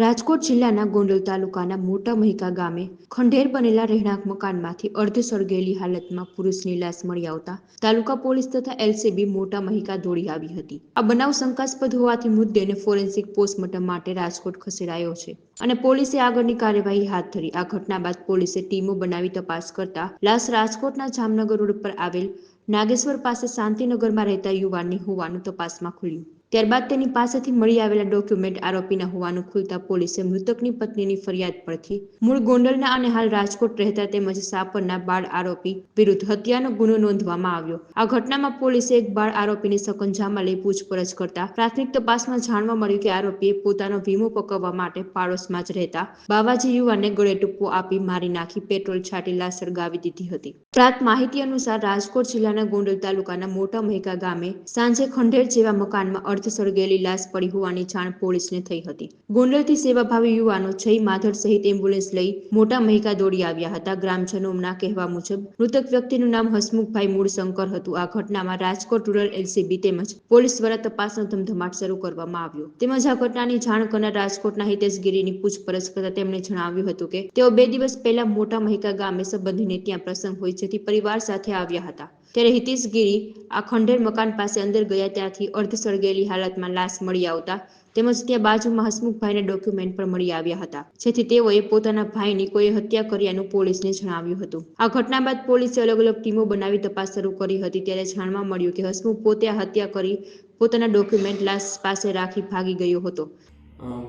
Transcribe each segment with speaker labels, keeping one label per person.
Speaker 1: રાજકોટ જિલ્લાના ગોંડલ તાલુકાના મોટા મહિકા ગામે ખંડેર બનેલા રહેણાંક મકાનમાંથી અર્ધ સળગેલી હાલતમાં પુરુષની લાશ મળી આવતા તાલુકા પોલીસ તથા એલસીબી મોટા મહિકા દોડી આવી હતી. આ બનાવ શંકાસ્પદ હોવાથી મુદ્દેને ફોરેન્સિક પોસ્ટમોર્ટમ માટે રાજકોટ ખસેડાયો છે અને પોલીસે આગળની કાર્યવાહી હાથ ધરી. આ ઘટના બાદ પોલીસે ટીમો બનાવી તપાસ કરતા લાશ રાજકોટના જામનગર રોડ પર આવેલ નાગેશ્વર પાસે શાંતિનગરમાં રહેતા યુવાનની હોવાનું તપાસમાં ખુલ્યું. ત્યારબાદ તેની પાસેથી મળી આવેલા ડોક્યુમેન્ટ આરોપીના હોવાનું ખુલતા પોલીસે મૃતકની પત્નીની ફરિયાદ પરથી મૂળ ગોંડલના અને હાલ રાજકોટ રહેતા તેમજ સાપરના બાળ આરોપી વિરુદ્ધ હત્યાનો ગુનો નોંધવામાં આવ્યો. આ ઘટનામાં પોલીસે એક બાળ આરોપીને સકંજામાં લઈ પૂછપરછ કરતા પ્રાથમિક તપાસમાં જાણવા મળ્યું કે આરોપીએ પોતાનો વીમો પકવવા માટે પાડોશમાં જ રહેતા બાવાજી યુવાનને ગળે ટૂંપો આપી મારી નાખી પેટ્રોલ છાંટી લાસર ગાવી દીધી હતી. પ્રાપ્ત માહિતી અનુસાર રાજકોટ જિલ્લાના ગોંડલ તાલુકાના મોટા મહેકા ગામે સાંજે ખંડેર જેવા મકાનમાં અર્ધ સળગેલી લાશ પડી હોવાની જાણ પોલીસને થઈ હતી. ગોંડલથી સેવાભાવી યુવાનો જય માધર સહિત એમ્બ્યુલન્સ લઈ મોટા મહિકા દોડી આવ્યા હતા. ગ્રામજનોના કહેવા મુજબ, મૃતક વ્યક્તિનું નામ હસમુખભાઈ મૂળશંકર હતું. આ ઘટનામાં રાજકોટ રૂરલ એલસીબી તેમજ પોલીસ દ્વારા તપાસનો ધમધમાટ શરૂ કરવામાં આવ્યો. તેમજ આ ઘટનાની જાણ કરનાર રાજકોટના હિતેશગીરીની પૂછપરછ કરતા તેમણે જણાવ્યું હતું કે, તેઓ બે દિવસ પહેલા મોટા મહિકા ગામે સંબંધીને ત્યાં પ્રસંગ હોય, જેથી પરિવાર સાથે આવ્યા હતા. ત્યારે હિતેશગીરી આ ખંડેર મકાન પાસે અંદર ગયા ત્યાંથી અર્ધ સળગેલી હાલતમાં લાશ મળી આવતા તેમજ ત્યાં બાજુમાં હસમુખભાઈને ડોક્યુમેન્ટ પણ મળી આવ્યા હતા. જેથી તેઓએ પોતાના ભાઈની કોઈ હત્યા કર્યાનું પોલીસને જણાવ્યું હતું. આ ઘટના બાદ પોલીસે અલગ અલગ ટીમો બનાવી તપાસ શરૂ કરી હતી. ત્યારે જાણવા મળ્યું કે હસમુખ પોતે આ હત્યા કરી પોતાના ડોક્યુમેન્ટ લાશ પાસે રાખી ભાગી ગયો હતો.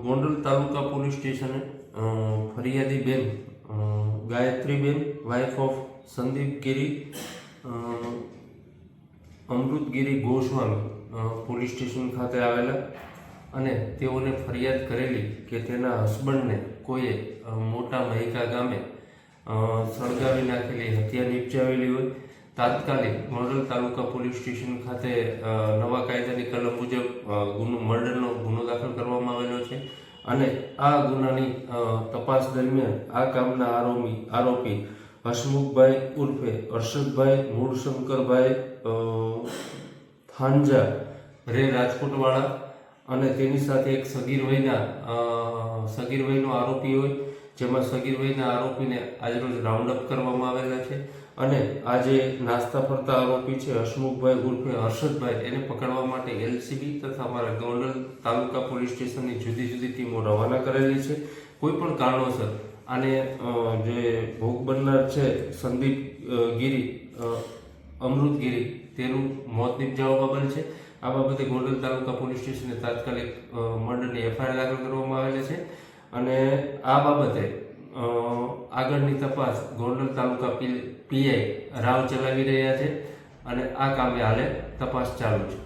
Speaker 2: ગોંડલ તાલુકા પોલીસ સ્ટેશને ફરિયાદી બેન Gayatriben wife of Sandeep Giri Amrutgiri Goswami police station ખાતે આવેલા અને તેઓને ફરિયાદ કરેલી કે તેના હસબન્ડને કોઈએ મોટા મહિકા ગામે સળગાવી નાખેલી હત્યા નિપજાવેલી હોય, તાત્કાલિક ગોંડલ તાલુકા પોલીસ સ્ટેશન ખાતે નવા કાયદાની કલમ મુજબ ગુનો, મર્ડરનો ગુનો દાખલ કરવામાં આવેલો છે અને આ ગુનાની તપાસ દરમિયાન આ કામના આરોપી આરોપી હસમુખભાઈ ઉર્ફે, હર્ષદભાઈ મૂળશંકરભાઈ થાંજા, રે રાજકોટવાળા અને તેની સાથે એક સગીર વયના સગીર વયનો આરોપી હોય. જેમાં સગીરભાઈના આરોપીને આજરોજ રાઉન્ડ અપ કરવામાં આવેલા છે અને આજે નાસ્તા ફરતા આરોપી છે હસમુખભાઈ ઉર્ફે હર્ષદભાઈ. એને પકડવા માટે એલસીબી તથા અમારા ગોંડલ તાલુકા પોલીસ સ્ટેશનની જુદી જુદી ટીમો રવાના કરેલી છે. કોઈ પણ કારણોસર આને જે ભોગ બનનાર છે સંદીપ ગીરી અમૃત ગીરી, તેનું મોત નિપજાવવા બાબત છે. આ બાબતે ગોંડલ તાલુકા પોલીસ સ્ટેશને તાત્કાલિક મર્ડરની એફઆઈઆર દાખલ કરવામાં આવેલી છે. અને આ બાબતે આગળની તપાસ ગોંડલ તાલુકા પીઆઈ રાવ ચલાવી રહ્યા છે અને આ કામે હાલે તપાસ ચાલુ છે.